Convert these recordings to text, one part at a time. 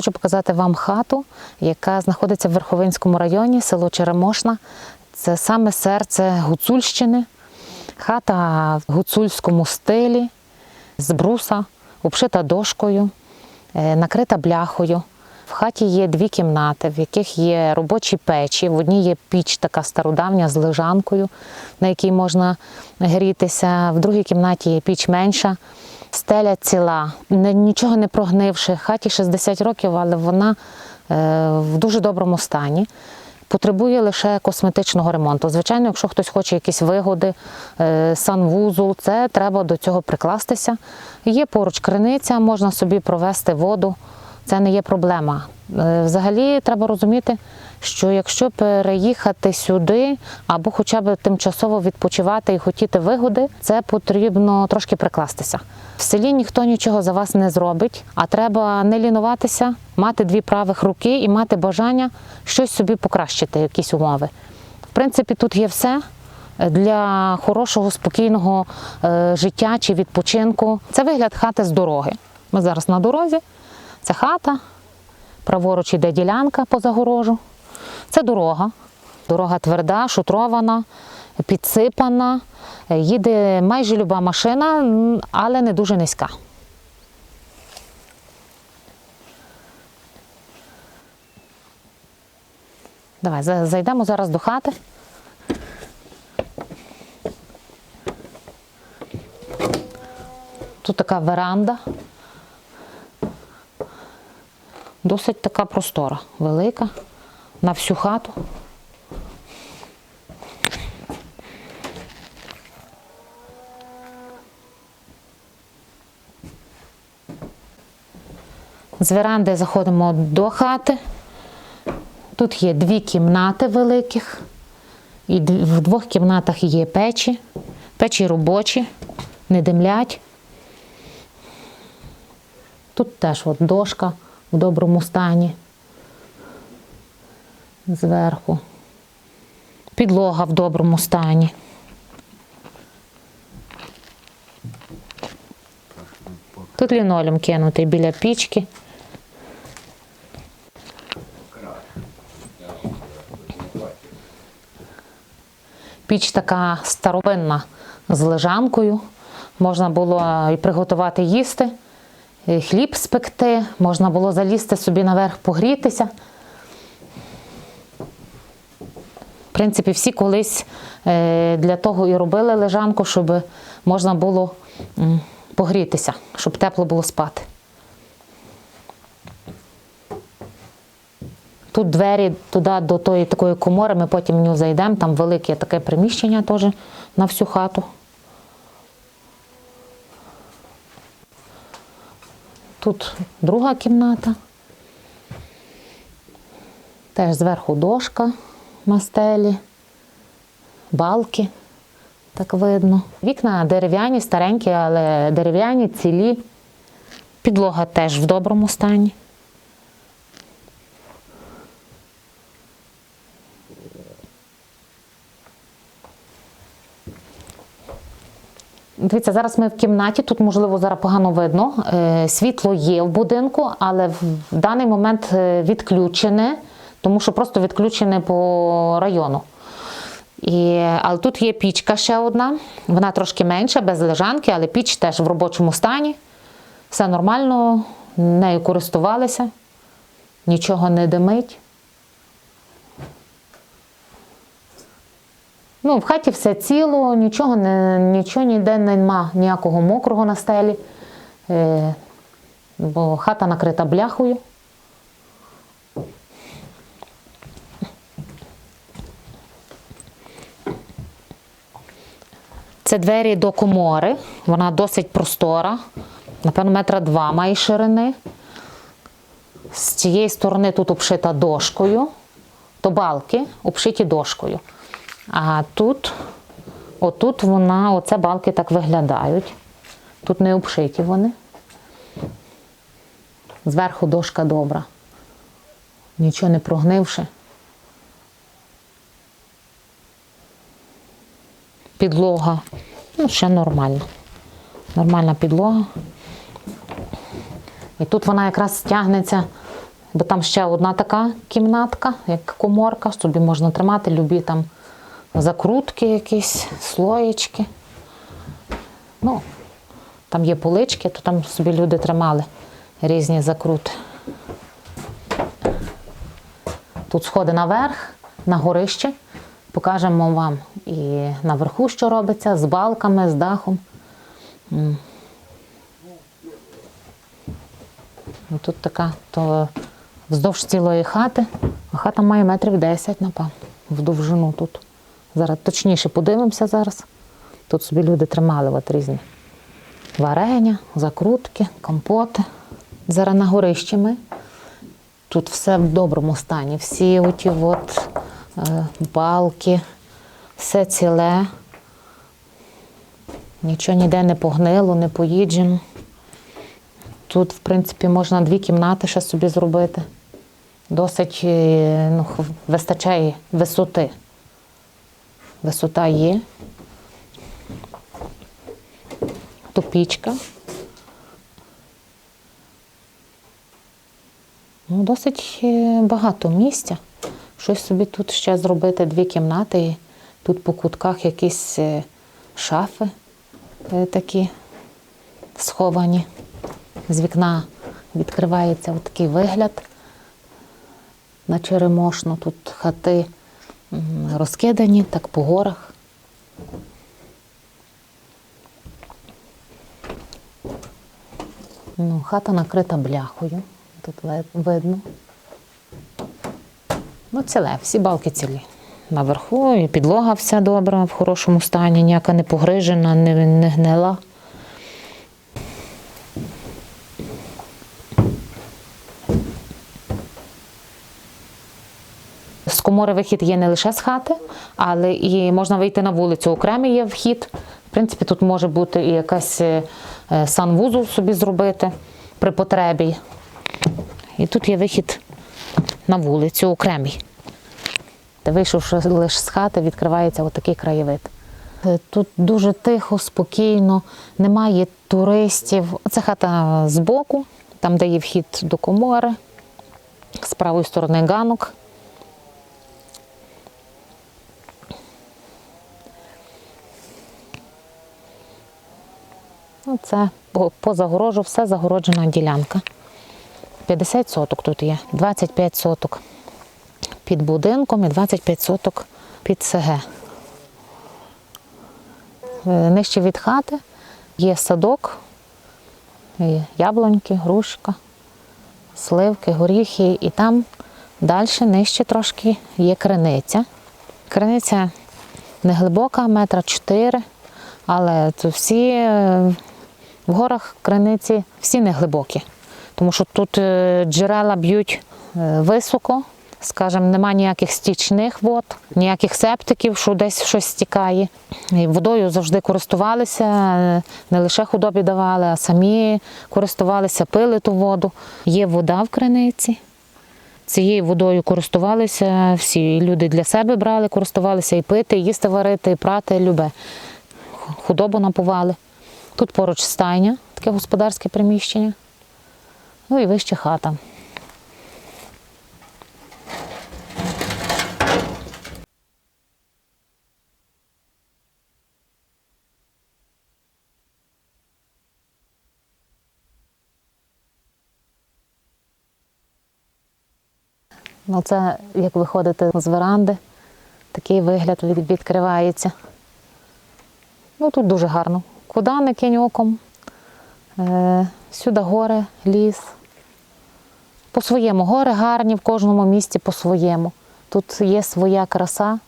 Хочу показати вам хату, яка знаходиться в Верховинському районі, село Черемошна. Це саме серце Гуцульщини. Хата в гуцульському стилі, з бруса, обшита дошкою, е, накрита бляхою. В хаті є дві кімнати, в яких є робочі печі. В одній є піч така стародавня з лежанкою, на якій можна грітися. В другій кімнаті є піч менша. Стеля ціла, нічого не прогнивши. Хаті 60 років, але вона е, в дуже доброму стані. Потребує лише косметичного ремонту. Звичайно, якщо хтось хоче якісь вигоди, е, санвузол, це треба до цього прикластися. Є поруч криниця, можна собі провести воду. Це не є проблема. Е, Взагалі треба розуміти, що якщо переїхати сюди або хоча б тимчасово відпочивати і хотіти вигоди, це потрібно трошки прикластися. В селі ніхто нічого за вас не зробить, а треба не лінуватися, мати дві правих руки і мати бажання щось собі покращити, якісь умови. В принципі, тут є все для хорошого, спокійного е, життя чи відпочинку. Це вигляд хати з дороги. Ми зараз на дорозі. Це хата, праворуч іде ділянка по загорожу. Це дорога. Дорога тверда, шутрована, підсипана. Е, Їде майже люба машина, але не дуже низька. Давай зайдемо зараз до хати. Тут така веранда. Досить така простора, велика, на всю хату. З веранди заходимо до хати. Тут є дві кімнати великих. І в двох кімнатах є печі. Печі робочі, не димлять. Тут теж от дошка в доброму стані. Зверху. Підлога в доброму стані. Тут лінолеум кинутий біля пічки. Піч така старовинна з лежанкою. Можна було і приготувати їсти, і хліб спекти, можна було залізти собі наверх погрітися. В принципі, всі колись е, для того і робили лежанку, щоб можна було погрітися, щоб тепло було спати. Тут двері туди до тої такої комори, ми потім в нього зайдемо, там велике таке приміщення теж на всю хату. Тут друга кімната. Теж зверху дошка на стелі, балки, так видно. Вікна дерев'яні, старенькі, але дерев'яні, цілі. Підлога теж в доброму стані. Дивіться, зараз ми в кімнаті, тут, можливо, зараз погано видно. Е, Світло є в будинку, але в в даний момент е, відключене, тому що просто відключене по району. І, але тут є пічка ще одна, вона трошки менша, без лежанки, але піч теж в робочому стані. Все нормально, нею користувалися, нічого не димить. Ну, в хаті все ціло, нічого, не, нічого ніде нема, ніякого мокрого на стелі, е, бо хата накрита бляхою. Це двері до комори, вона досить простора, напевно, метра два має ширини. З цієї сторони тут обшита дошкою, то балки обшиті дошкою. А тут, отут вона, оце балки так виглядають. Тут не обшиті вони. Зверху дошка добра. Нічого не прогнивши. Підлога. Ну, ще нормально. Нормальна підлога. І тут вона якраз тягнеться Бо там ще одна така кімнатка, як коморка, собі можна тримати любі там закрутки якісь, слоєчки. Ну, там є полички, то там собі люди тримали різні закрути. Тут сходи наверх, на горище. Покажемо вам і наверху, що робиться, з балками, з дахом. Ну, Тут така, то вздовж цілої хати. А хата має метрів 10, напевно, в довжину тут. Зараз точніше подивимося зараз. Тут собі люди тримали от різні варення, закрутки, компоти. Зараз на горищі ми. Тут все в доброму стані. Всі оті от, е, балки, все ціле. Нічого ніде не погнило, не поїджено. Тут, в принципі, можна дві кімнати ще собі зробити. Досить е, ну, вистачає висоти. Висота є. Тут пічка. Ну, досить е, багато місця. Щось собі тут ще зробити, дві кімнати. Тут по кутках якісь е, шафи е, такі сховані. З вікна відкривається такий вигляд на черемошну. Тут хати розкидані, так по горах. Ну, хата накрита бляхою. Тут видно. Ну, ціле, всі балки цілі. Наверху і підлога вся добра, в хорошому стані, ніяка не погрижена, не, не гнила. З комори вихід є не лише з хати, але і можна вийти на вулицю. Окремий є вхід. В принципі, тут може бути і якась е, санвузол собі зробити при потребі. І тут є вихід на вулицю окремий. Та вийшовши лише з хати, відкривається отакий краєвид. Е, Тут дуже тихо, спокійно, немає туристів. Це хата збоку, там, де є вхід до комори, з правої сторони ганок. Ну, Це по- загорожу, все загороджена ділянка. 50 соток тут є, 25 соток під будинком і 25 соток під СГ. Е, Нижче від хати є садок, яблуньки, грушка, сливки, горіхи, і там далі нижче трошки є криниця. Криниця не глибока, метра 4, але це всі е, в горах криниці всі не глибокі, тому що тут е, джерела б'ють е, високо, скажімо, немає ніяких стічних вод, ніяких септиків, що десь щось стікає. І водою завжди користувалися, не лише худобі давали, а самі користувалися, пили ту воду. Є вода в криниці. Цією водою користувалися всі люди для себе брали, користувалися і пити, і їсти варити, і прати, любе. Худобу напували. Тут поруч стайня, таке господарське приміщення. Ну і вище хата. Ну, це як виходити з веранди, такий вигляд відкривається. Ну, тут дуже гарно. Куди не кинь оком. Е, сюди гори, ліс. По-своєму. Гори гарні в кожному місці по-своєму. Тут є своя краса,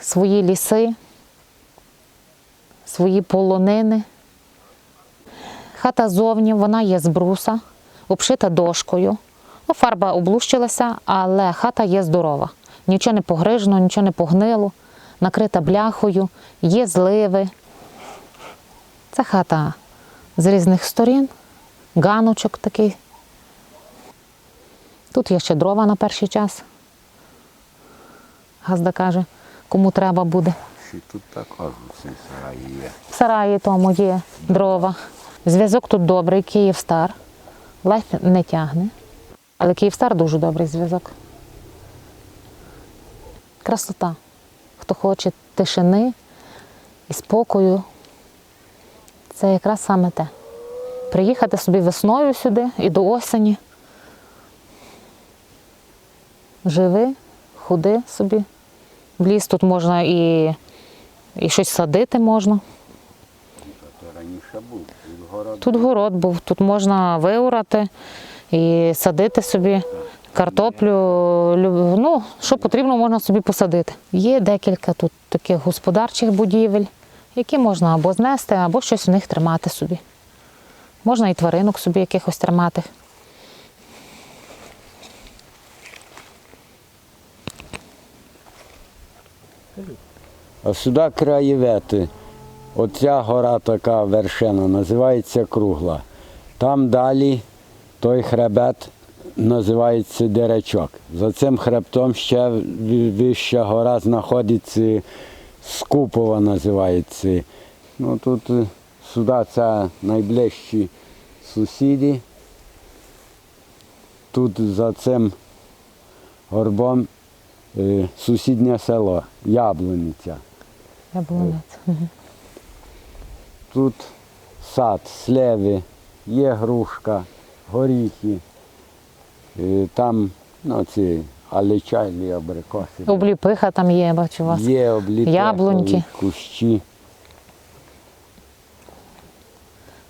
свої ліси, свої полонини. Хата зовні, вона є з бруса, обшита дошкою. Ну, фарба облущилася, але хата є здорова. Нічого не погрижено, нічого не погнило, накрита бляхою, є зливи. Це хата з різних сторін, ганочок такий. Тут є ще дрова на перший час. Газда каже, кому треба буде. Тут також всі сараї є. В сараї тому є дрова. Зв'язок тут добрий, Київстар. Ледь не тягне. Але Київстар дуже добрий зв'язок. Красота. Хто хоче тишини і спокою, це якраз саме те. Приїхати собі весною сюди і до осені. Живи, ходи собі. В ліс тут можна і, і щось садити можна. Тут город. Тут город був, тут можна виорати і садити собі картоплю. Ну, що потрібно, можна собі посадити. Є декілька тут таких господарчих будівель, які можна або знести, або щось в них тримати собі. Можна і тваринок собі якихось тримати. А сюди краєвети. Оця гора така вершина називається кругла. Там далі той хребет називається Деречок. За цим хребтом ще вища гора знаходиться, Скупова називається. Ну тут е, сюди це найближчі сусіди. Тут за цим горбом е, сусіднє село Яблуниця. Яблунець. Мгм. Тут сад, сливи, є грушка, горіхи. Е, Там ну, ці алечайні абрикоси. Обліпиха там є, бачу у вас. Є Яблуньки. кущі.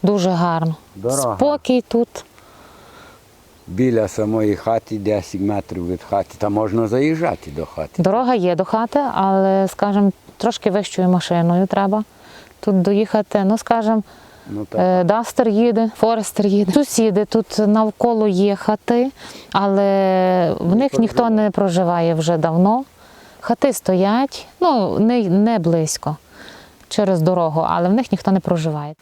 Дуже гарно. Дорога. Спокій тут. Біля самої хати, 10 метрів від хати. Там можна заїжджати до хати. Дорога є до хати, але, скажімо, трошки вищою машиною треба тут доїхати. Ну, скажімо, Ну, так. е, Дастер їде, Форестер їде. Сусіди тут навколо є хати, але в них ніхто не проживає вже давно. Хати стоять, ну, не, не близько через дорогу, але в них ніхто не проживає.